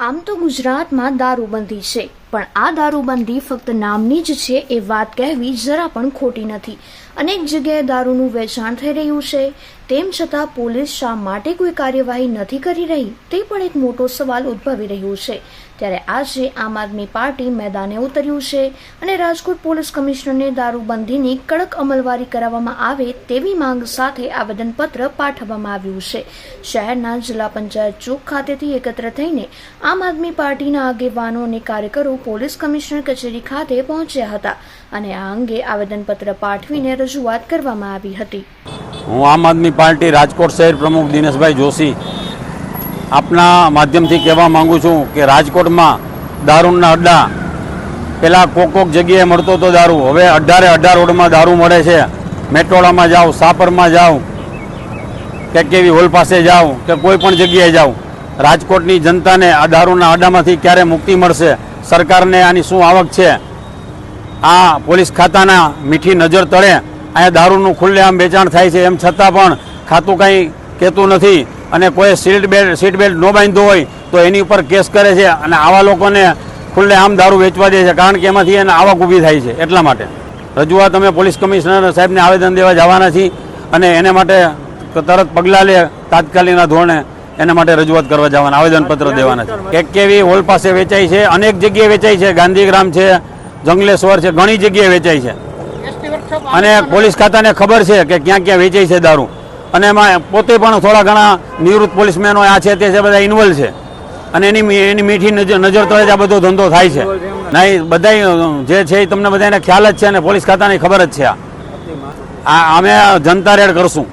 આમ તો ગુજરાતમાં દારૂબંધી છે. પણ આ દારૂબંધી ફક્ત નામની જ છે એ વાત કહેવી જરા પણ ખોટી નથી. અનેક જગ્યાએ દારૂનું વેચાણ થઈ રહ્યું છે. તેમ છતાં પોલીસ શા માટે કોઈ કાર્યવાહી નથી કરી રહી? તે પણ એક મોટો સવાલ ઉદ્ભવી રહ્યો છે. ત્યારે આજે આમ આદમી પાર્ટી મેદાને ઉતર્યું છે અને રાજકોટ પોલીસ કમિશનરને દારૂબંધીની કડક અમલવારી કરાવવામાં આવે તેવી માંગ સાથે આવેદનપત્ર પાઠવવામાં આવ્યું છે. શહેરના જિલ્લા પંચાયત ચોક ખાતેથી એકત્ર થઈને આમ આદમી પાર્ટીના આગેવાનો અને કાર્યકરો પોલીસ કમિશનર કચેરી ખાતે પહોંચ્યા હતા અને આ અંગે આવેદનપત્ર પાઠવીને રજૂઆત કરવામાં આવી હતી. હું આમ આદમી પાર્ટી રાજકોટ શહેર પ્રમુખ દિનેશભાઈ જોશી આપના માધ્યમથી કહેવા માંગુ છું કે રાજકોટમાં દારૂના અડ્ડા પહેલાં કોક કોક જગ્યાએ મળતો હતો દારૂ. હવે અઢારે અઢાર રોડમાં દારૂ મળે છે. મેટોડામાં જાઓ સાપરમાં જાઓ કે કેવી હોલ પાસે જાઓ કે કોઈ પણ જગ્યાએ જાઓ રાજકોટની જનતાને આ દારૂના અડામાંથી ક્યારે મુક્તિ મળશે? સરકારને આની શું આવક છે? આ પોલીસ ખાતાના મીઠી નજર તળે. અહીંયા દારૂનું ખુલ્લેઆમ વેચાણ થાય છે. એમ છતાં પણ ખાતું કંઈ કહેતું નથી અને કોઈ સીટ બેલ્ટ સીટ બેલ્ટ ન બાંધ્યો હોય તો એની ઉપર કેસ કરે છે અને આવા લોકોને ખુલ્લે આમ દારૂ વેચવા દે છે. કારણ કે એમાંથી એને આવક ઊભી થાય છે એટલા માટે. રજૂઆત અમે પોલીસ કમિશનર સાહેબને આવેદન દેવા જવાના છીએ અને એને માટે તરત પગલાં લે તાત્કાલિકના ધોરણે એના માટે રજૂઆત કરવા જવાના આવેદનપત્ર દેવાના છે. એક કેવી હોલ પાસે વેચાય છે અનેક જગ્યાએ વેચાય છે ગાંધીગ્રામ છે જંગલેશ્વર છે ઘણી જગ્યાએ વેચાય છે. અને પોલીસ ખાતાને ખબર છે કે ક્યાં ક્યાં વેચાય છે દારૂ. અને એમાં પોતે પણ થોડા ઘણા નિવૃત્ત પોલીસમેનો આ છે તે છે બધા ઇન્વોલ્વ છે. અને એની એની મીઠી નજર નજર તળે જ આ બધો ધંધો થાય છે. નહીં બધા જે છે એ તમને બધાને ખ્યાલ જ છે અને પોલીસ ખાતાની ખબર જ છે આ. આ અમે જનતા રેડ કરશું.